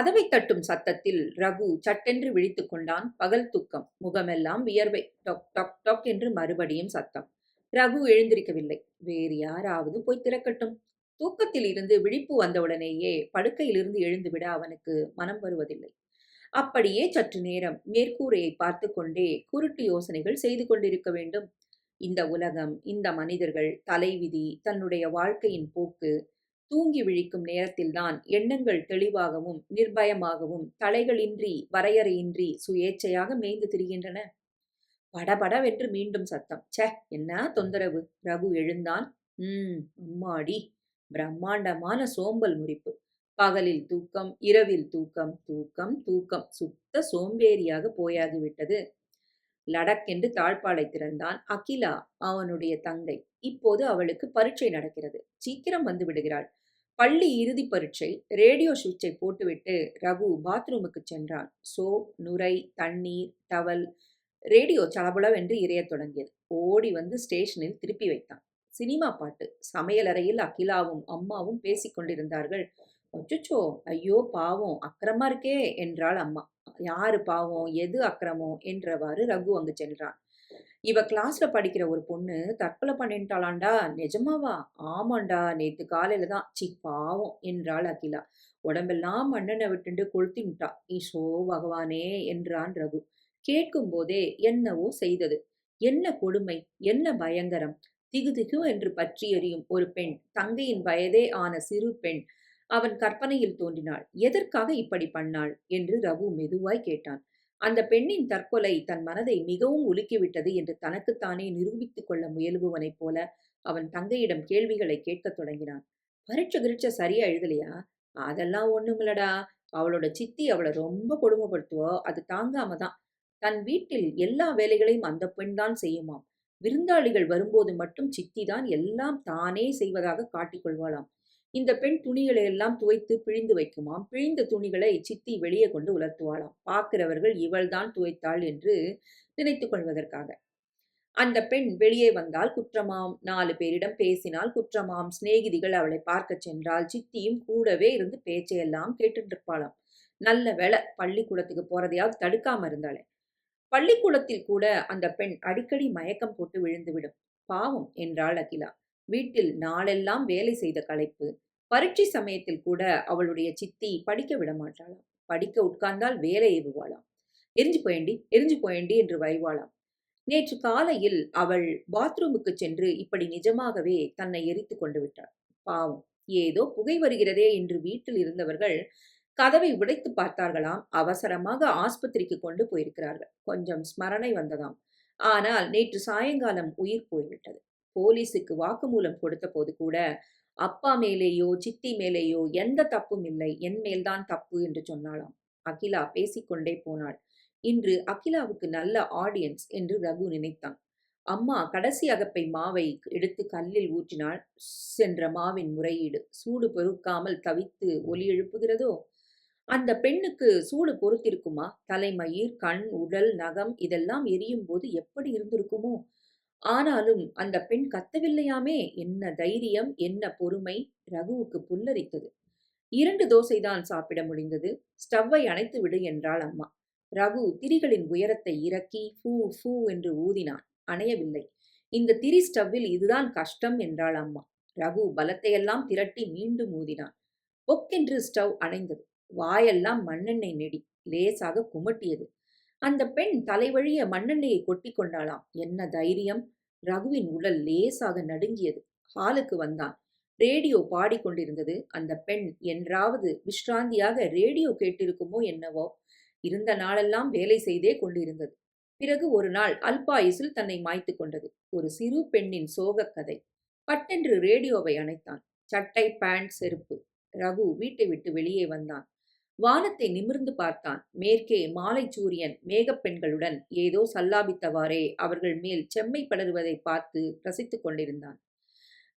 கதவை தட்டும் சத்தத்தில் ரகு சட்டென்று விழித்துக் கொண்டான். பகல் தூக்கம். முகமெல்லாம் வியர்வை. டொக் டொக் டொக் என்று மறுபடியும் சத்தம். ரகு எழுந்திருக்கவில்லை. வேறு யாராவது போய் திறக்கட்டும். தூக்கத்தில் இருந்து விழிப்பு வந்தவுடனேயே படுக்கையிலிருந்து எழுந்துவிட அவனுக்கு மனம் வருவதில்லை. அப்படியே சற்று நேரம் மேற்கூரையை பார்த்து கொண்டே குருட்டு யோசனைகள் செய்து கொண்டிருக்க வேண்டும். இந்த உலகம் இந்த மனிதர்கள் தலைவிதி தன்னுடைய வாழ்க்கையின் போக்கு தூங்கி விழிக்கும் நேரத்தில்தான் எண்ணங்கள் தெளிவாகவும் நிர்பயமாகவும் தலைகளின்றி வரையறையின்றி சுயேச்சையாக மேய்ந்து திரிகின்றன. படபடவென்று மீண்டும் சத்தம். ச்சே என்ன தொந்தரவு? ரகு எழுந்தான். ம் அம்மாடி. பிரம்மாண்டமான சோம்பல் முறிப்பு. பகலில் தூக்கம் இரவில் தூக்கம் தூக்கம் தூக்கம். சுத்த சோம்பேறியாக போயாகிவிட்டது லடக்கென்று தாழ்பாலை திறந்தான். அகிலா அவனுடைய தங்கை. இப்போது அவளுக்கு பரீட்சை நடக்கிறது. சீக்கிரம் வந்து விடுகிறாள். பள்ளி இறுதி பரீட்சை ரேடியோ சுவிட்சை போட்டுவிட்டு ரகு பாத்ரூமுக்கு சென்றான். சோப் நுரை தண்ணீர் டவல் ரேடியோ சலபுளவென்று இறையத் தொடங்கியது. ஓடி வந்து ஸ்டேஷனில் திருப்பி வைத்தான். சினிமா பாட்டு சமையலறையில் அகிலாவும் அம்மாவும் பேசிக்கொண்டிருந்தார்கள் அச்சுச்சோ ஐயோ பாவம் அக்கிரமா இருக்கே என்றாள் அம்மா. யாரு பாவம் எது அக்கிரமோ என்றவாறு ரகு அங்கு சென்றான். இவ கிளாஸ்ல படிக்கிற ஒரு பொண்ணு தற்கொலை பண்ணிட்டாளாண்டா? நிஜமாவா? ஆமாண்டா நேத்து காலையில தான். சி பாவம் என்றாள் அகிலா. உடம்பெல்லாம் மண்ணனை விட்டுண்டு கொளுத்தின்ட்டா ஈஷோ பகவானே என்றான் ரகு. கேட்கும் போதே என்னவோ செய்தது. என்ன கொடுமை? என்ன பயங்கரம்? திகு திகு என்று பற்றி எறியும் ஒரு பெண். தங்கையின் வயதே ஆன சிறு பெண். அவன் கற்பனையில் தோன்றினாள். எதற்காக இப்படி பண்ணாள்? என்று ரகு மெதுவாய் கேட்டான். அந்த பெண்ணின் தற்கொலை தன் மனதை மிகவும் உலுக்கிவிட்டது என்று தனக்குத்தானே நிரூபித்துக் கொள்ள முயலுபவனைப் போல அவன் தங்கையிடம் கேள்விகளை கேட்கத் தொடங்கினான். பரீட்சை கிரிச்ச சரியா எழுதலையா? அதெல்லாம் ஒண்ணுமில்லடா. அவளோட சித்தி அவளை ரொம்ப கொடுமைப்படுத்துவோ. அது தாங்காம தான் தன் வீட்டில் எல்லா வேலைகளையும் அந்த பெண் தான் செய்யுமாம். விருந்தாளிகள் வரும்போது மட்டும் சித்தி தான் எல்லாம் தானே செய்வதாக காட்டிக்கொள்வாளாம் இந்த பெண் துணிகளை எல்லாம் துவைத்து பிழிந்து வைக்குமாம். பிழிந்த துணிகளை சித்தி வெளியே கொண்டு உலர்த்துவாளாம். பார்க்கிறவர்கள் இவள்தான் துவைத்தாள் என்று நினைத்து கொள்வதற்காக. அந்த பெண் வெளியே வந்தால் குற்றமாம். நாலு பேரிடம் பேசினால் குற்றமாம். சிநேகிதிகள் அவளை பார்க்கச் சென்றால் சித்தியும் கூடவே இருந்து பேச்சையெல்லாம் கேட்டுட்டு இருப்பாளாம் நல்ல வேலை பள்ளிக்கூடத்துக்கு போறதையாவது தடுக்காம இருந்தாளே. பள்ளிக்கூடத்தில் கூட அந்த பெண் அடிக்கடி மயக்கம் போட்டு விழுந்துவிடும். பாவம் என்றாள் அகிலா. வீட்டில் நாளெல்லாம் வேலை செய்த களைப்பு. பரீட்சை சமயத்தில் கூட அவளுடைய சித்தி படிக்க விட மாட்டாளாம். படிக்க உட்கார்ந்தால் வேலை ஏவுவாளாம். எரிஞ்சு போயண்டி எரிஞ்சு போயண்டி என்று வைவாளாம். நேற்று காலையில் அவள் பாத்ரூமுக்கு சென்று இப்படி நிஜமாகவே தன்னை எரித்து கொண்டு விட்டாள். பாவம் ஏதோ புகை வருகிறதே என்று வீட்டில் இருந்தவர்கள் கதவை உடைத்து பார்த்தார்களாம். அவசரமாக ஆஸ்பத்திரிக்கு கொண்டு போயிருக்கிறார்கள். கொஞ்சம் ஸ்மரணை வந்ததாம். ஆனால் நேற்று சாயங்காலம் உயிர் போய்விட்டது. போலீஸுக்கு வாக்குமூலம் கொடுத்த போது கூட அப்பா மேலேயோ சித்தி மேலேயோ எந்த தப்பும் இல்லை. என் மேல்தான் தப்பு என்று சொன்னாளாம். அகிலா பேசிக்கொண்டே போனாள். இன்று அகிலாவுக்கு நல்ல ஆடியன்ஸ் என்று ரகு நினைத்தான். அம்மா கடைசி அகப்பை மாவை எடுத்து கல்லில் ஊற்றினாள். சென்ற மாவின் முறையீடு சூடு பொறுக்காமல் தவித்து ஒலி எழுப்புகிறதோ? அந்த பெண்ணுக்கு சூடு பொறுத்திருக்குமா? தலைமயிர் கண் உடல் நகம் இதெல்லாம் எரியும் போது எப்படி இருந்திருக்குமோ? ஆனாலும் அந்த பெண் கத்தவில்லையாமே? என்ன தைரியம் என்ன பொறுமை? ரகுவுக்கு புல்லரித்தது. இரண்டு தோசைதான் சாப்பிட முடிந்தது. ஸ்டவ்வை அணைத்து விடு என்றாள் அம்மா. ரகு திரிகளின் உயரத்தை இறக்கி ஃபூ ஃபூ என்று ஊதினான். அணையவில்லை. இந்த திரி ஸ்டவ்வில் இதுதான் கஷ்டம் என்றாள் அம்மா. ரகு பலத்தையெல்லாம் திரட்டி மீண்டும் ஊதினான். பொக்கென்று ஸ்டவ் அணைந்தது. வாயெல்லாம் மண்ணெண்ணெய் நெடி. லேசாக குமட்டியது. அந்த பெண் தலைவழிய மண்ணெண்ணெயை கொட்டி கொண்டாளாம். என்ன தைரியம்? ரகுவின் உடல் லேசாக நடுங்கியது. ஹாலுக்கு வந்தான். ரேடியோ பாடிக்கொண்டிருந்தது அந்த பெண் என்றாவது விஷ்ராந்தியாக ரேடியோ கேட்டிருக்குமோ என்னவோ? இருந்த நாளெல்லாம் வேலை செய்தே கொண்டிருந்தது. பிறகு ஒரு நாள் அல்பாயுசில் தன்னை மாய்த்து கொண்டது. ஒரு சிறு பெண்ணின் சோகக் கதை. பட்டென்று ரேடியோவை அணைத்தான். சட்டை பேண்ட் செருப்பு. ரகு வீட்டை விட்டு வெளியே வந்தான். வானத்தை நிமிர்ந்து பார்த்தான். மேற்கே மாலை சூரியன் மேகப்பெண்களுடன் ஏதோ சல்லாபித்தவாறே அவர்கள் மேல் செம்மை படருவதை பார்த்து ரசித்துக் கொண்டிருந்தான்.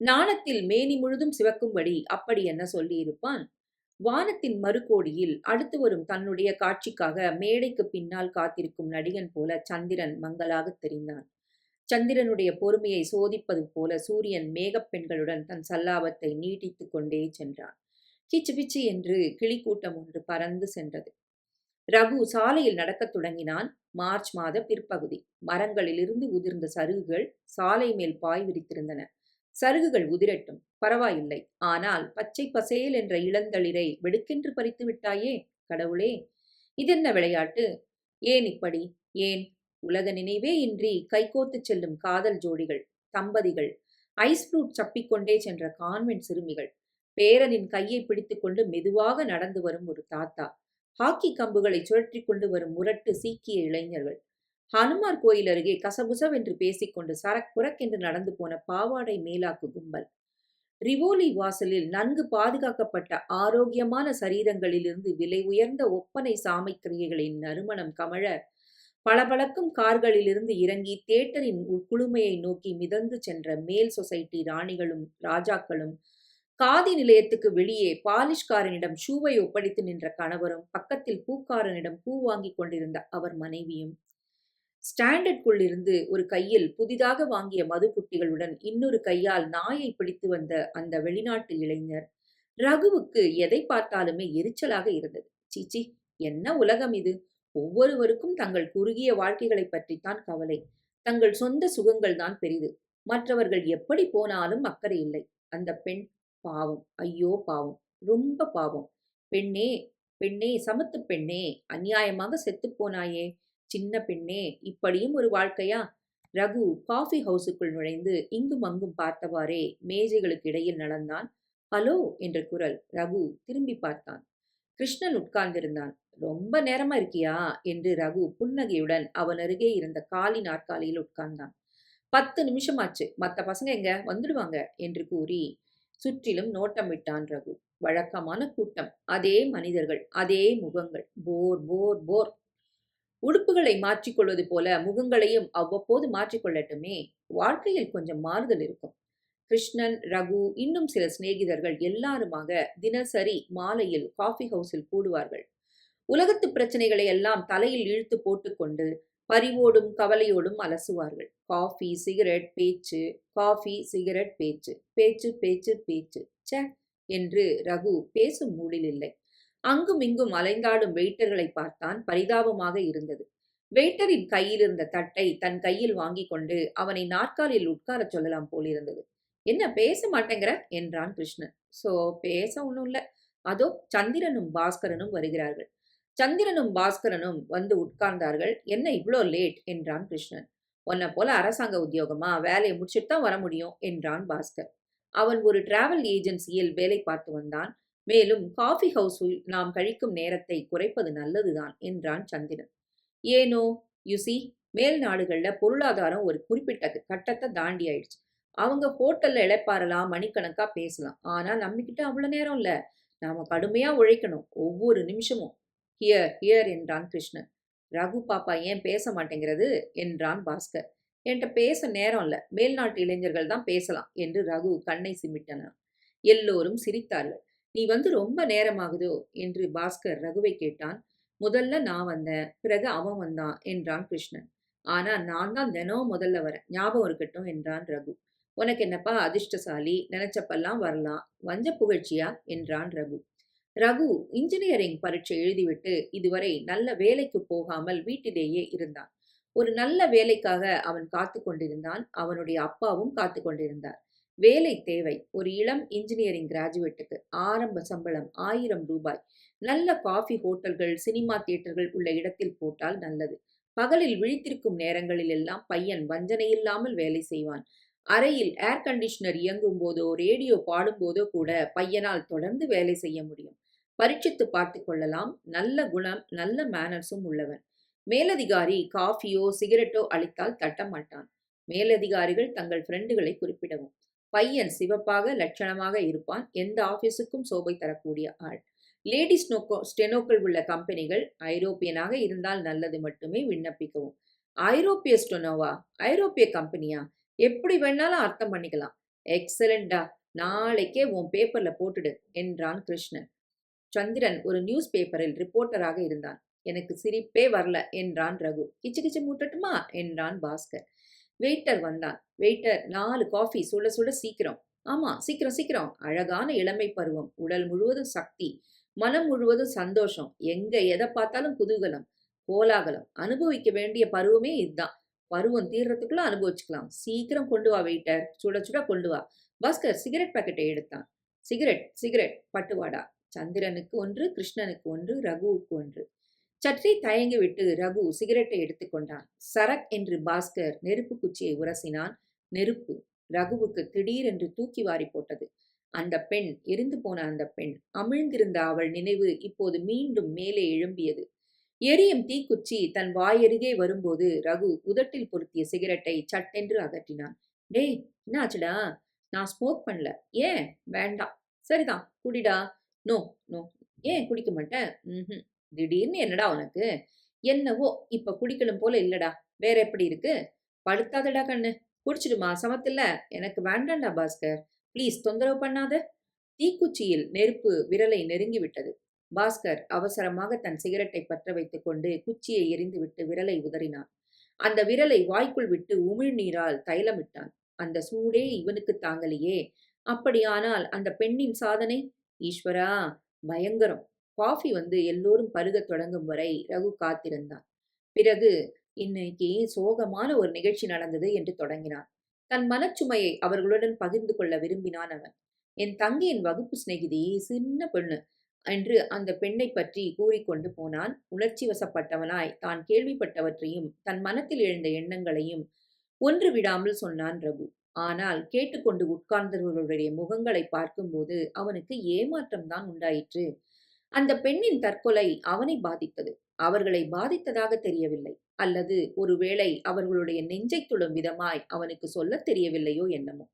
நாணத்தில் மேனி முழுதும் சிவக்கும்படி அப்படி என்ன சொல்லியிருப்பான்? வானத்தின் மறுகோடியில் அடுத்து வரும் தன்னுடைய காட்சிக்காக மேடைக்கு பின்னால் காத்திருக்கும் நடிகன் போல சந்திரன் மங்களாக தெரிந்தான். சந்திரனுடைய பொறுமையை சோதிப்பது போல சூரியன் மேகப்பெண்களுடன் தன் சல்லாபத்தை நீட்டித்துக் கொண்டே சென்றான். கிச்சு பிச்சு என்று கிளிக்கூட்டம் ஒன்று பறந்து சென்றது. ரகு சாலையில் நடக்கத் தொடங்கினான். மார்ச் மாத பிற்பகுதி. மரங்களிலிருந்து உதிர்ந்த சருகுகள் சாலை மேல் பாய் விரித்திருந்தன. சருகுகள் உதிரட்டும். பரவாயில்லை. ஆனால் பச்சை பசேல் என்ற இளந்தளிரை வெடுக்கென்று பறித்து விட்டாயே? கடவுளே. இதென்ன விளையாட்டு? ஏன் இப்படி? ஏன்? உலக நினைவே இன்றி கைகோத்துச் செல்லும் காதல் ஜோடிகள் தம்பதிகள் ஐஸ் ஃப்ரூட் சப்பிக்கொண்டே சென்ற கான்வென்ட் சிறுமிகள் பேரனின் கையை பிடித்துக்கொண்டு மெதுவாக நடந்து வரும் ஒரு தாத்தா. ஹாக்கி கம்புகளை சுழற்றி கொண்டு வரும் முரட்டு சீக்கிய இளைஞர்கள். ஹனுமார் கோயில் அருகே கசபுசவென்று பேசிக்கொண்டு சரக் புறக்கென்று நடந்து போன பாவாடை மேலாக்கு கும்பல். ரிவோலி வாசலில் நன்கு பாதுகாக்கப்பட்ட ஆரோக்கியமான சரீரங்களிலிருந்து விலை உயர்ந்த ஒப்பனை சாமைக்கிரியைகளின் நறுமணம் கமழ பளபளக்கும் கார்களிலிருந்து இறங்கி தேட்டரின் உள் குளுமையை நோக்கி மிதந்து சென்ற மேல் சொசைட்டி ராணிகளும் ராஜாக்களும் காதி நிலையத்துக்கு வெளியே பாலிஷ்காரனிடம் ஷூவை ஒப்படைத்து நின்ற கணவரும் பக்கத்தில் பூக்காரனிடம் பூ வாங்கிக் கொண்டிருந்த அவர் மனைவியும். ஸ்டாண்டர்ட்குள்ளிருந்து ஒரு கையில் புதிதாக வாங்கிய மதுப்புட்டிகளுடன் இன்னொரு கையால் நாயை பிடித்து வந்த அந்த வெளிநாட்டு இளைஞர் ரகுவுக்கு எதை பார்த்தாலுமே எரிச்சலாக இருந்தது. சீச்சி என்ன உலகம் இது? ஒவ்வொருவருக்கும் தங்கள் குறுகிய வாழ்க்கைகளை பற்றித்தான் கவலை. தங்கள் சொந்த சுகங்கள் தான் பெரிது. மற்றவர்கள் எப்படி போனாலும் அக்கறை இல்லை. அந்த பெண் பாவம். ஐயோ பாவம். ரொம்ப பாவம். பெண்ணே பெண்ணே சமத்து பெண்ணே அநியாயமாக செத்துப்போனாயே சின்ன பெண்ணே இப்படியும் ஒரு வாழ்க்கையா? ரகு காஃபி ஹவுஸுக்குள் நுழைந்து இங்கும் அங்கும் பார்த்தவாறே மேஜைகளுக்கு இடையில் நடந்தான். ஹலோ என்ற குரல் ரகு திரும்பி பார்த்தான். கிருஷ்ணன் உட்கார்ந்திருந்தான். ரொம்ப நேரமா இருக்கியா? என்று ரகு புன்னகையுடன் அவன் அருகே இருந்த காலி நாற்காலியில் உட்கார்ந்தான். பத்து நிமிஷமாச்சு. மற்ற பசங்க எங்க? வந்துடுவாங்க என்று கூறி சுற்றிலும் நோட்டமிட்டான் ரகு வழக்கமான கூட்டம். அதே மனிதர்கள் அதே முகங்கள். போர் போர் போர். உடுப்புகளை மாற்றிக்கொள்வது போல முகங்களையும் அவ்வப்போது மாற்றிக்கொள்ளட்டுமே. வாழ்க்கையில் கொஞ்சம் மாறுதல் இருக்கும். கிருஷ்ணன் ரகு இன்னும் சில சிநேகிதர்கள் எல்லாருமாக தினசரி மாலையில் காஃபி ஹவுஸில் கூடுவார்கள். உலகத்து பிரச்சனைகளை எல்லாம் தலையில் இழுத்து போட்டுக்கொண்டு பரிவோடும் கவலையோடும் அலசுவார்கள். காஃபி சிகரெட் பேச்சு காஃபி சிகரெட் பேச்சு பேச்சு பேச்சு பேச்சு. ச என்று ரகு பேசும் மூடில் இல்லை. அங்கும் இங்கும் அலைந்தாடும் வெயிட்டர்களை பார்த்தான் பரிதாபமாக இருந்தது. வெயிட்டரின் கையில் இருந்த தட்டை தன் கையில் வாங்கி கொண்டு அவனை நாற்காலில் உட்காரச் சொல்லலாம் போலிருந்தது என்ன பேச மாட்டேங்கிற? என்றான் கிருஷ்ணன். சோ பேச ஒன்றும் இல்லை. அதோ சந்திரனும் பாஸ்கரனும் வருகிறார்கள். சந்திரனும் பாஸ்கரனும் வந்து உட்கார்ந்தார்கள். என்ன இவ்வளோ லேட்? என்றான் கிருஷ்ணன். உன்னை போல அரசாங்க உத்தியோகமா? வேலையை முடிச்சுட்டு தான் வர முடியும் என்றான் பாஸ்கர். அவன் ஒரு டிராவல் ஏஜென்சியில் வேலை பார்த்து வந்தான். மேலும் காஃபி ஹவுஸில் நாம் கழிக்கும் நேரத்தை குறைப்பது நல்லதுதான் என்றான் சந்திரன். ஏனோ யுசி மேல் நாடுகளில் பொருளாதாரம் ஒரு குறிப்பிட்ட கட்டத்தை தாண்டி ஆயிடுச்சு. அவங்க ஹோட்டல்ல இழைப்பாரலாம் மணிக்கணக்கா பேசலாம். ஆனா நம்மகிட்ட அவ்வளவு நேரம் இல்ல. நாம கடுமையா உழைக்கணும் ஒவ்வொரு நிமிஷமும். ஹியர் ஹியர் என்றான் கிருஷ்ணன். ரகு பாப்பா ஏன் பேச மாட்டேங்கிறது? என்றான் பாஸ்கர். என்கிட்ட பேச நேரம் இல்லை. மேல்நாட்டு இளைஞர்கள் தான் பேசலாம் என்று ரகு கண்ணை சிமிட்டனான். எல்லோரும் சிரித்தார்கள். நீ வந்து ரொம்ப நேரமாகுதோ? என்று பாஸ்கர் ரகுவை கேட்டான். முதல்ல நான் வந்தேன். பிறகு அவன் வந்தான் என்றான் கிருஷ்ணன். ஆனா நான் தான் தினம் முதல்ல வரேன். ஞாபகம் இருக்கட்டும் என்றான் ரகு. உனக்கு என்னப்பா அதிர்ஷ்டசாலி? நினைச்சப்பெல்லாம் வரலாம். வஞ்ச புகழ்ச்சியா? என்றான் ரகு. ரகு இன்ஜினியரிங் பரீட்சை எழுதிவிட்டு இதுவரை நல்ல வேலைக்கு போகாமல் வீட்டிலேயே இருந்தான். ஒரு நல்ல வேலைக்காக அவன் காத்து கொண்டிருந்தான். அவனுடைய அப்பாவும் காத்து கொண்டிருந்தார். வேலை தேவை. ஒரு இளம் இன்ஜினியரிங் கிராஜுவேட்டுக்கு ஆரம்ப சம்பளம் ஆயிரம் ரூபாய். நல்ல காஃபி ஹோட்டல்கள் சினிமா தியேட்டர்கள் உள்ள இடத்தில் போட்டால் நல்லது. பகலில் விழித்திருக்கும் நேரங்களில் எல்லாம் பையன் வஞ்சனை இல்லாமல் வேலை செய்வான். அறையில் ஏர் கண்டிஷனர் இயங்கும் போதோ ரேடியோ பாடும்போதோ கூட பையனால் தொடர்ந்து வேலை செய்ய முடியும். பரீட்சித்து பார்த்து கொள்ளலாம். நல்ல குணம் நல்ல மேனர்ஸும் உள்ளவன். மேலதிகாரி காஃபியோ சிகரெட்டோ அளித்தால் தட்ட மாட்டான் மேலதிகாரிகள் தங்கள் ஃப்ரெண்டுகளை குறிப்பிடவும். பையன் சிவப்பாக லட்சணமாக இருப்பான். எந்த ஆபீஸுக்கும் சோபை தரக்கூடிய ஆள். லேடி ஸ்னோக்கோ ஸ்டெனோக்கள் உள்ள கம்பெனிகள் ஐரோப்பியனாக இருந்தால் நல்லது மட்டுமே விண்ணப்பிக்கவும். ஐரோப்பிய ஸ்டொனோவா ஐரோப்பிய கம்பெனியா எப்படி வேணாலும் அர்த்தம் பண்ணிக்கலாம். எக்ஸலண்டா நாளைக்கே உன் பேப்பர்ல போட்டுடு என்றான் கிருஷ்ணன். சந்திரன் ஒரு நியூஸ் பேப்பரில் ரிப்போர்ட்டராக இருந்தான். எனக்கு சிரிப்பே வரல என்றான் ரகு. கிச்சு கிச்சு மூட்டட்டுமா? என்றான் பாஸ்கர். வெயிட்டர் வந்தான். வெயிட்டர் நாலு காஃபி சுட சுட சீக்கிரம். ஆமா சீக்கிரம் சீக்கிரம். அழகான இளமை பருவம். உடல் முழுவதும் சக்தி. மனம் முழுவதும் சந்தோஷம். எங்க எதை பார்த்தாலும் குதூகலம். கோலாகலம். அனுபவிக்க வேண்டிய பருவமே இதுதான். பருவம் தீர்றதுக்குள்ள அனுபவிச்சுக்கலாம். சீக்கிரம் கொண்டு வா வெயிட்டர் சுட சுட கொண்டு வா. பாஸ்கர் சிகரெட் பாக்கெட்டை எடுத்தான். Cigarette cigarette. பட்டுவாடா? சந்திரனுக்கு ஒன்று கிருஷ்ணனுக்கு ஒன்று ரகுவுக்கு ஒன்று. சற்றே தயங்கி விட்டு ரகு சிகரெட்டை எடுத்துக்கொண்டான் சரக் என்று பாஸ்கர் நெருப்பு குச்சியை உரசினான். நெருப்பு ரகுவுக்கு திடீரென்று தூக்கி வாரி போட்டது. அந்த பெண் எரிந்து போன அந்த பெண் அமிழ்ந்திருந்த அவள் நினைவு இப்போது மீண்டும் மேலே எழும்பியது. எரியும் தீக்குச்சி தன் வாயருகே வரும்போது ரகு உதட்டில் பொருத்திய சிகரெட்டை சட்டென்று அகற்றினான். டேய் என்னாச்சுடா? நான் ஸ்மோக் பண்ணல. ஏன்? வேண்டாம். சரிதான். குடிடா. No no. ஏன் குடிக்க மாட்டேன்? ம் திடீர்னு என்னடா உனக்கு? என்னவோ இப்ப குடிக்கணும் போல இல்லடா. வேற எப்படி இருக்கு? படுத்தாதடா கண்ணு. குடிச்சிடுமா? சமத்தில்ல. எனக்கு வேண்டாண்டா பாஸ்கர். ப்ளீஸ் தொந்தரவு பண்ணாத. தீக்குச்சியில் நெருப்பு விரலை நெருங்கி விட்டது. பாஸ்கர் அவசரமாக தன் சிகரெட்டை பற்ற வைத்துக் கொண்டு குச்சியை எரிந்துவிட்டு விரலை உதறினான். அந்த விரலை வாய்க்குள் விட்டு உமிழ்நீரால் தைலமிட்டான். அந்த சூடே இவனுக்கு தாங்கலையே. அப்படியானால் அந்த பெண்ணின் சாதனை? ஈஸ்வரா பயங்கரம். காஃபி வந்து எல்லோரும் பருகத் தொடங்கும் வரை ரகு காத்திருந்தான். பிறகு இன்னைக்கு சோகமான ஒரு நிகழ்ச்சி நடந்தது என்று தொடங்கினான். தன் மனச்சுமையை அவர்களுடன் பகிர்ந்து கொள்ள விரும்பினான் அவன். என் தங்கையின் வகுப்பு சிநேகிதி சின்ன பெண்ணு என்று அந்த பெண்ணை பற்றி கூறிக்கொண்டு போனான். உணர்ச்சி வசப்பட்டவனாய் தான் கேள்விப்பட்டவற்றையும் தன் மனத்தில் எழுந்த எண்ணங்களையும் ஒன்று விடாமல் சொன்னான் ரகு. ஆனால் கேட்டுக்கொண்டு உட்கார்ந்தவர்களுடைய முகங்களை பார்க்கும்போது அவனுக்கு ஏமாற்றம் தான் உண்டாயிற்று. அந்த பெண்ணின் தற்கொலை அவனை பாதித்தது. அவர்களை பாதித்ததாக தெரியவில்லை. அல்லது ஒருவேளை அவர்களுடைய நெஞ்சை துளும் விதமாய் அவனுக்கு சொல்ல தெரியவில்லையோ என்னமோ.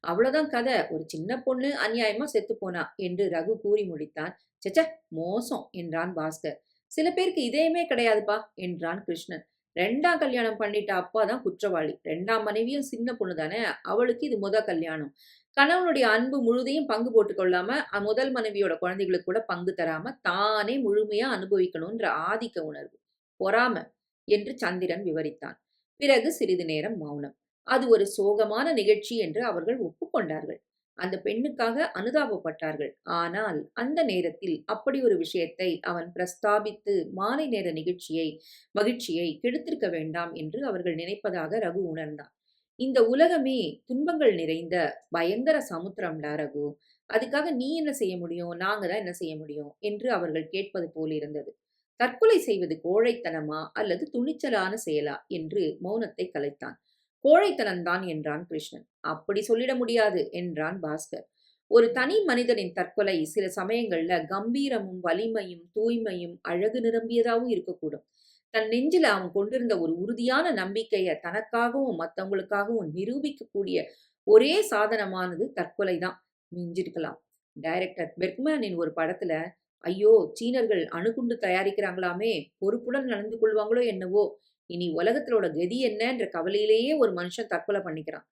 அவ்வளவுதான் கதை. ஒரு சின்ன பொண்ணு அநியாயமா செத்து போனா என்று ரகு கூறி முடித்தான். செச்ச மோசம் என்றான் பாஸ்கர். சில பேருக்கு இதயமே கிடையாதுப்பா என்றான் கிருஷ்ணன். ரெண்டாம் கல்யாணம் பண்ணிட்ட அப்பா தான் குற்றவாளி. ரெண்டாம் மனைவியும் சின்ன பொண்ணு தானே அவளுக்கு இது முத கல்யாணம். கணவனுடைய அன்பு முழுதையும் பங்கு போட்டுக்கொள்ளாம முதல் மனைவியோட குழந்தைகளுக்கு கூட பங்கு தராம தானே முழுமையா அனுபவிக்கணும்ன்ற ஆதிக்க உணர்வு பொறாம என்று சந்திரன் விவரித்தான். பிறகு சிறிது நேரம் மௌனம். அது ஒரு சோகமான நிகழ்ச்சி என்று அவர்கள் ஒப்புக்கொண்டார்கள். அந்த பெண்ணுக்காக அனுதாபப்பட்டார்கள். ஆனால் அந்த நேரத்தில் அப்படி ஒரு விஷயத்தை அவன் பிரஸ்தாபித்து மாலை நேர நிகழ்ச்சியை மகிழ்ச்சியை கெடுத்திருக்க வேண்டாம் என்று அவர்கள் நினைப்பதாக ரகு உணர்ந்தான். இந்த உலகமே துன்பங்கள் நிறைந்த பயங்கர சமுத்திரம்டா ரகு. அதுக்காக நீ என்ன செய்ய முடியும்? நாங்க தான் என்ன செய்ய முடியும்? என்று அவர்கள் கேட்பது போல் இருந்தது. தற்கொலை செய்வது கோழைத்தனமா அல்லது துணிச்சலான செயலா? என்று மௌனத்தை கலைத்தான். கோழைத்தனம்தான் என்றான் கிருஷ்ணன். அப்படி சொல்லிட முடியாது என்றான் பாஸ்கர். ஒரு தனி மனிதனின் தற்கொலை சில சமயங்கள்ல கம்பீரமும் வலிமையும் தூய்மையும் அழகு நிரம்பியதாகவும் இருக்கக்கூடும். தன் நெஞ்சில் அவன் கொண்டிருந்த ஒரு உறுதியான நம்பிக்கைய தனக்காகவும் மற்றவங்களுக்காகவும் நிரூபிக்கக்கூடிய ஒரே சாதனமானது தற்கொலை தான். மிஞ்சிருக்கலாம். டைரக்டர் பெர்க்மேனின் ஒரு படத்துல ஐயோ சீனர்கள் அணுகுண்டு தயாரிக்கிறாங்களாமே பொறுப்புடன் நடந்து கொள்வாங்களோ என்னவோ இனி உலகத்திலோட கதி என்னன்ற கவலையிலேயே ஒரு மனுஷன் தற்கொலை பண்ணிக்கிறான்.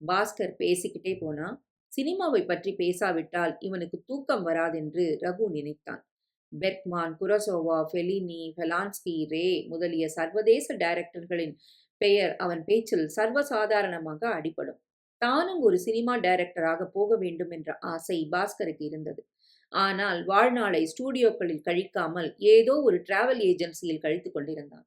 பாஸ்கர் பேசிக்கிட்டே போனா சினிமாவை பற்றி பேசாவிட்டால் இவனுக்கு தூக்கம் வராதென்று ரகு நினைத்தான். பெர்க்மான் குரசோவா ஃபெலினி ஃபெலான்ஸ்கி ரே முதலிய சர்வதேச டைரக்டர்களின் பெயர் அவன் பேச்சில் சர்வசாதாரணமாக அடிபடும். தானும் ஒரு சினிமா டைரக்டராக போக வேண்டும் என்ற ஆசை பாஸ்கருக்கு இருந்தது. ஆனால் வாழ்நாளை ஸ்டூடியோக்களில் கழிக்காமல் ஏதோ ஒரு டிராவல் ஏஜென்சியில் கழித்து கொண்டிருந்தான்.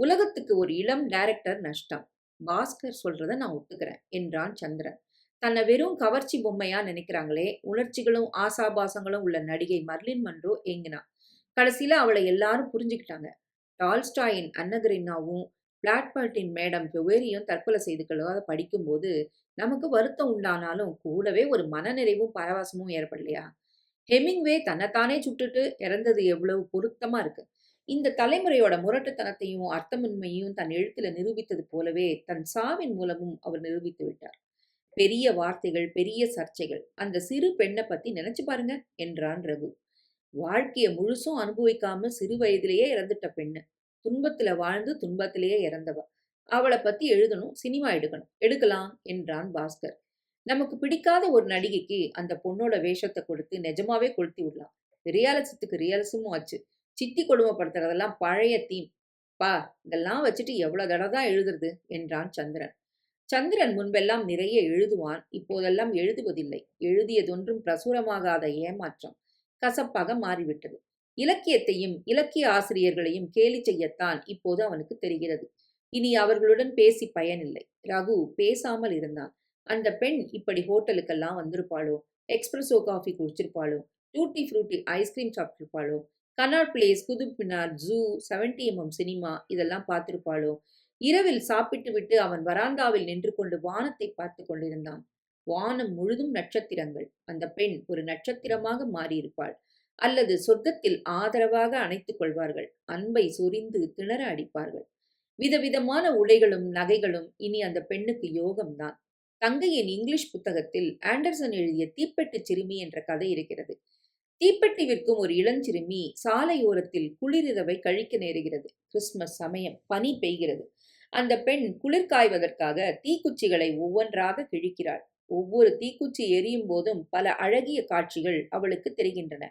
உலகத்துக்கு ஒரு இளம் டைரக்டர் நஷ்டம். பாஸ்கர் சொல்றத நான் ஒத்துக்கிறேன் என்றான் சந்திரன். தன்னை வெறும் கவர்ச்சி பொம்மையா நினைக்கிறாங்களே உணர்ச்சிகளும் ஆசாபாசங்களும் உள்ள நடிகை மர்லின் மன்றோ ஏங்கினா கடைசியில அவளை எல்லாரும் புரிஞ்சுக்கிட்டாங்க. டால்ஸ்டாயின் அன்னகரின்னாவும் பிளாட்பால்ட்டின் மேடம் பெவேரியும் தற்கொலை செய்து கொள்ளாத படிக்கும்போது நமக்கு வருத்தம் உண்டானாலும் கூடவே ஒரு மனநிறைவும் பரவசமும் ஏற்படலையா? ஹெமிங்வே தன்னைத்தானே சுட்டுட்டு இறந்தது எவ்வளவு பொருத்தமா இருக்கு. இந்த தலைமுறையோட முரட்டுத்தனத்தையும் அர்த்தமின்மையும் தன் எழுத்துல நிரூபித்தது போலவே தன் சாவின் மூலமும் அவர் நிரூபித்து விட்டார். பெரிய வார்த்தைகள் பெரிய சர்ச்சைகள் அந்த சிறு பெண்ணை பத்தி நினைச்சு பாருங்க என்றான் ரகு. வாழ்க்கையை முழுசும் அனுபவிக்காம சிறு வயதிலேயே இறந்துட்ட பெண்ணு. துன்பத்துல வாழ்ந்து துன்பத்திலேயே இறந்தவ. அவளை பத்தி எழுதணும் சினிமா எடுக்கணும். எடுக்கலாம் என்றான் பாஸ்கர். நமக்கு பிடிக்காத ஒரு நடிகைக்கு அந்த பொண்ணோட வேஷத்தை கொடுத்து நிஜமாவே கொளுத்தி விடலாம். ரியாலிசத்துக்கு ரியாலசமும் ஆச்சு. சித்தி கொடுமைப்படுத்துறதெல்லாம் பழைய தீம் பா இதெல்லாம் வச்சுட்டு எவ்வளவு தடவை தான் எழுதுறது? என்றான் சந்திரன். சந்திரன் முன்பெல்லாம் நிறைய எழுதுவான். இப்போதெல்லாம் எழுதுவதில்லை. எழுதியதொன்றும் பிரசுரமாகாத ஏமாற்றம் கசப்பாக மாறிவிட்டது. இலக்கியத்தையும் இலக்கிய ஆசிரியர்களையும் கேலி செய்யத்தான் இப்போது அவனுக்கு தெரிகிறது. இனி அவர்களுடன் பேசி பயனில்லை. ரகு பேசாமல் இருந்தான். அந்த பெண் இப்படி ஹோட்டலுக்கெல்லாம் வந்திருப்பாளோ? எக்ஸ்பிரஸோ காஃபி குடிச்சிருப்பாளோ? Tutti frutti ice cream சாப்பிட்டிருப்பாளோ? Connaught Place Qutub Minar zoo seventy MM cinema இதெல்லாம் பார்த்திருப்பாளோ? இரவில் சாப்பிட்டு விட்டு அவன் வராந்தாவில் நின்று கொண்டு வானத்தை பார்த்து கொண்டிருந்தான். வானம் முழுதும் நட்சத்திரங்கள். அந்த பெண் ஒரு நட்சத்திரமாக மாறியிருப்பாள். அல்லது சொர்க்கத்தில் ஆதரவாக அணைத்துக் கொள்வார்கள். அன்பை சொரிந்து திணற அடிப்பார்கள். விதவிதமான உடைகளும் நகைகளும் இனி அந்த பெண்ணுக்கு யோகம்தான். தங்கையின் இங்கிலீஷ் புத்தகத்தில் ஆண்டர்சன் எழுதிய தீப்பெட்டு சிறுமி என்ற கதை இருக்கிறது. தீப்பெட்டி விற்கும் ஒரு இளஞ்சிறுமி சாலையோரத்தில் குளிரிரவை கழிக்க நேருகிறது. கிறிஸ்துமஸ் சமயம் பனி பெய்கிறது. அந்த பெண் குளிர் காய்வதற்காக தீக்குச்சிகளை ஒவ்வொன்றாக கிழிக்கிறாள். ஒவ்வொரு தீக்குச்சி எரியும் போதும் பல அழகிய காட்சிகள் அவளுக்கு தெரிகின்றன.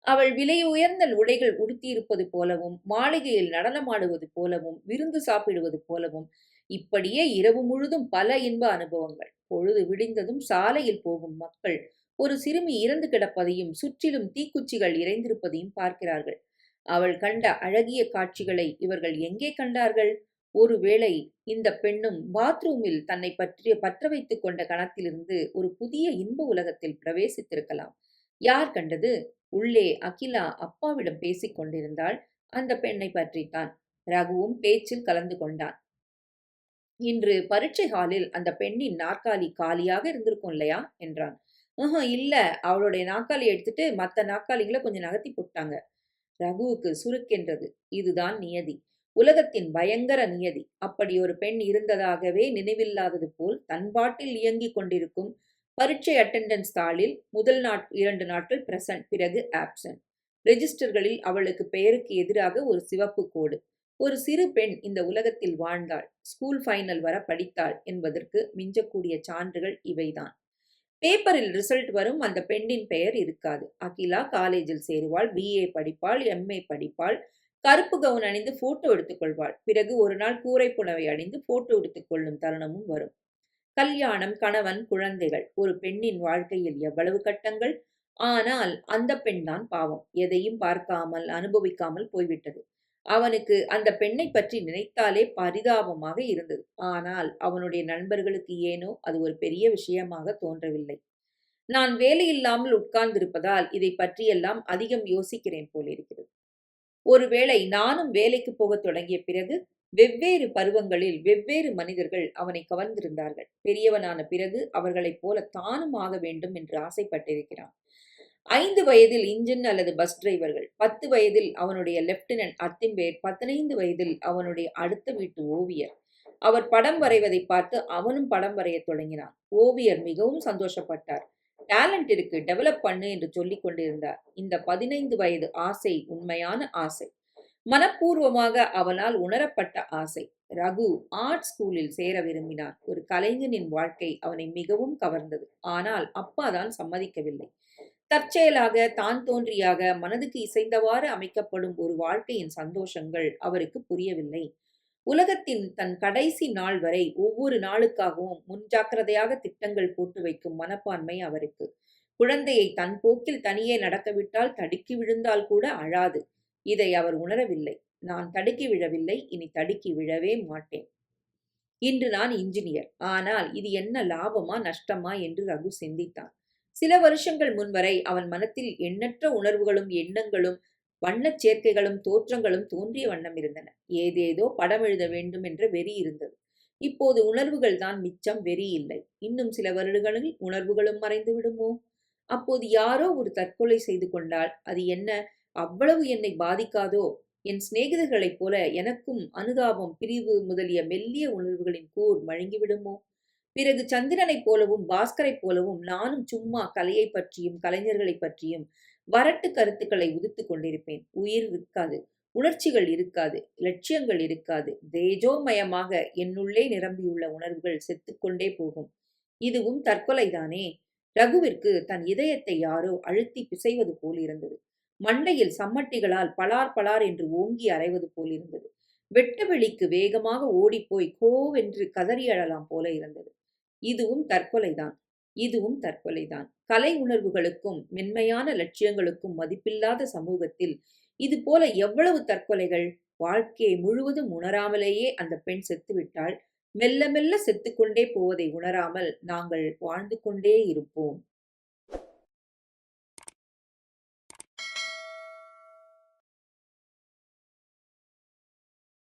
அவள் விலை உயர்ந்த உடைகள் உடுத்தியிருப்பது போலவும் மாளிகையில் நடனமாடுவது போலவும் விருந்து சாப்பிடுவது போலவும் இப்படியே இரவு முழுதும் பல இன்ப அனுபவங்கள். பொழுது விடிந்ததும் சாலையில் போகும் மக்கள் ஒரு சிறுமி இறந்து கிடப்பதையும் சுற்றிலும் தீக்குச்சிகள் இறைந்திருப்பதையும் பார்க்கிறார்கள். அவள் கண்ட அழகிய காட்சிகளை இவர்கள் எங்கே கண்டார்கள்? ஒருவேளை இந்த பெண்ணும் பாத்ரூமில் தன்னை பற்றிய பற்ற வைத்துக் கொண்ட கணத்திலிருந்து ஒரு புதிய இன்ப உலகத்தில் பிரவேசித்திருக்கலாம். யார் கண்டது? உள்ளே அகிலா அப்பாவிடம் பேசிக் கொண்டிருந்தாள். அந்த பெண்ணை பற்றித்தான் ரகுவும் பேச்சில் கலந்து கொண்டான். இன்று பரீட்சை ஹாலில் அந்த பெண்ணின் நாற்காலி காலியாக இருந்திருக்கும் இல்லையா? என்றான். இல்ல. அவளுடைய நாக்காளி எடுத்துட்டு மத்த நாக்காளிகளை கொஞ்சம் நகர்த்தி போட்டாங்க. ரகுவுக்கு சுருக்கென்றது. இதுதான் நியதி. உலகத்தின் பயங்கர நியதி. அப்படி ஒரு பெண் இருந்ததாகவே நினைவில்லாதது போல் தன்பாட்டில் இயங்கிக் கொண்டிருக்கும் பரீட்சை அட்டெண்டன்ஸ் தாளில் முதல் நாட் இரண்டு நாட்கள் பிரசன்ட் பிறகு ஆப்சன்ட் ரெஜிஸ்டர்களில் அவளுக்கு பெயருக்கு எதிராக ஒரு சிவப்பு கோடு. ஒரு சிறு பெண் இந்த உலகத்தில் வாழ்ந்தாள். ஸ்கூல் ஃபைனல் வர படித்தாள் என்பதற்கு மிஞ்சக்கூடிய சான்றுகள் இவைதான். பேப்பரில் ரிசல்ட் வரும் அந்த பெண்ணின் பெயர் இருக்காது. அகிலா காலேஜில் சேருவாள் பிஏ படிப்பாள் எம்ஏ படிப்பாள். கருப்பு கவுன் அணிந்து போட்டோ எடுத்துக்கொள்வாள் பிறகு ஒரு நாள் கூரை புனவை அணிந்து போட்டோ எடுத்துக்கொள்ளும் தருணமும் வரும். கல்யாணம் கணவன் குழந்தைகள். ஒரு பெண்ணின் வாழ்க்கையில் எவ்வளவு கட்டங்கள்? ஆனால் அந்த பெண் தான் பாவம். எதையும் பார்க்காமல் அனுபவிக்காமல் போய்விட்டது. அவனுக்கு அந்த பெண்ணை பற்றி நினைத்தாலே பரிதாபமாக இருந்தது. ஆனால் அவனுடைய நண்பர்களுக்கு ஏனோ அது ஒரு பெரிய விஷயமாக தோன்றவில்லை. நான் வேலையில்லாமல் உட்கார்ந்திருப்பதால் இதை பற்றியெல்லாம் அதிகம் யோசிக்கிறேன் போலிருக்கிறது. ஒருவேளை நானும் வேலைக்கு போகத் தொடங்கிய பிறகு வெவ்வேறு பருவங்களில் வெவ்வேறு மனிதர்கள் அவனை கவர்ந்திருந்தார்கள். பெரியவனான பிறகு அவர்களைப் போல தானும் ஆக வேண்டும் என்று ஆசைப்பட்டிருக்கிறான். ஐந்து வயதில் இன்ஜின் அல்லது பஸ் டிரைவர்கள் பத்து வயதில் அவனுடைய லெப்டினன்ட் அத்திம்பேர் பதினைந்து வயதில் அவனுடைய அடுத்த வீட்டு ஓவியர். அவர் படம் வரைவதை பார்த்து அவனும் படம் வரைய தொடங்கினான். ஓவியர் மிகவும் சந்தோஷப்பட்டார். டேலண்ட் இருக்கு டெவலப் பண்ணு என்று சொல்லிக் கொண்டிருந்தார். இந்த பதினைந்து வயது ஆசை உண்மையான ஆசை. மனப்பூர்வமாக அவனால் உணரப்பட்ட ஆசை. ரகு ஆர்ட் ஸ்கூலில் சேர விரும்பினார். ஒரு கலைஞனின் வாழ்க்கை அவனை மிகவும் கவர்ந்தது. ஆனால் அப்பா தான் சம்மதிக்கவில்லை. தற்செயலாக தான் தோன்றியாக மனதுக்கு இசைந்தவாறு அமைக்கப்படும் ஒரு வாழ்க்கையின் சந்தோஷங்கள் அவருக்கு புரியவில்லை. உலகத்தின் தன் கடைசி நாள் வரை ஒவ்வொரு நாளுக்காகவும் முன்ஜாக்கிரதையாக திட்டங்கள் போட்டு வைக்கும் மனப்பான்மை அவருக்கு. குழந்தையை தன் போக்கில் தனியே நடக்கவிட்டால் தடுக்கி விழுந்தால் கூட அழாது. இதை அவர் உணரவில்லை. நான் தடுக்கி விழவில்லை இனி தடுக்கி விழவே மாட்டேன். இன்று நான் இன்ஜினியர். ஆனால் இது என்ன லாபமா நஷ்டமா என்று ரகு சிந்தித்தான். சில வருஷங்கள் முன்வரை அவன் மனத்தில் எண்ணற்ற உணர்வுகளும் எண்ணங்களும் வண்ணச் சேர்க்கைகளும் தோற்றங்களும் தோன்றிய வண்ணம் இருந்தன. ஏதேதோ படம் எழுத வேண்டும் என்ற வெறி இருந்தது. இப்போது உணர்வுகள் தான் மிச்சம் வெறி இல்லை. இன்னும் சில வருடங்களில் உணர்வுகளும் மறைந்து விடுமோ? அப்போது யாரோ ஒரு தற்கொலை செய்து கொண்டால் அது என்ன அவ்வளவு என்னை பாதிக்காதோ? என் சிநேகிதர்களைப் போல எனக்கும் அனுதாபம் பிரிவு முதலிய மெல்லிய உணர்வுகளின் கூர் மழுங்கிவிடுமோ பிறகு சந்திரனைப் போலவும் பாஸ்கரைப் போலவும் நானும் சும்மா கலையை பற்றியும் கலைஞர்களைப் பற்றியும் வரட்டு கருத்துக்களை உதித்து கொண்டிருப்பேன். உயிர் இருக்காது உணர்ச்சிகள் இருக்காது லட்சியங்கள் இருக்காது. தேஜோமயமாக என்னுள்ளே நிரம்பியுள்ள உணர்வுகள் செத்துக்கொண்டே போகும். இதுவும் தற்கொலைதானே? ரகுவிற்கு தன் இதயத்தை யாரோ அழுத்தி பிசைவது போல் இருந்தது. மண்டையில் சம்மட்டிகளால் பலார் பலார் என்று ஓங்கி அறைவது போல் இருந்தது. வெட்டவெளிக்கு வேகமாக ஓடிப்போய் கோவென்று கதறி அழலாம் போல இருந்தது. இதுவும் தற்கொலைதான். இதுவும் தற்கொலைதான். கலை உணர்வுகளுக்கும் மென்மையான லட்சியங்களுக்கும் மதிப்பில்லாத சமூகத்தில் இது போல எவ்வளவு தற்கொலைகள்? வாழ்க்கையை முழுவதும் உணராமலேயே அந்த பெண் செத்துவிட்டாள் மெல்ல மெல்ல செத்துக்கொண்டே போவதை உணராமல் நாங்கள் வாழ்ந்து கொண்டே இருப்போம்.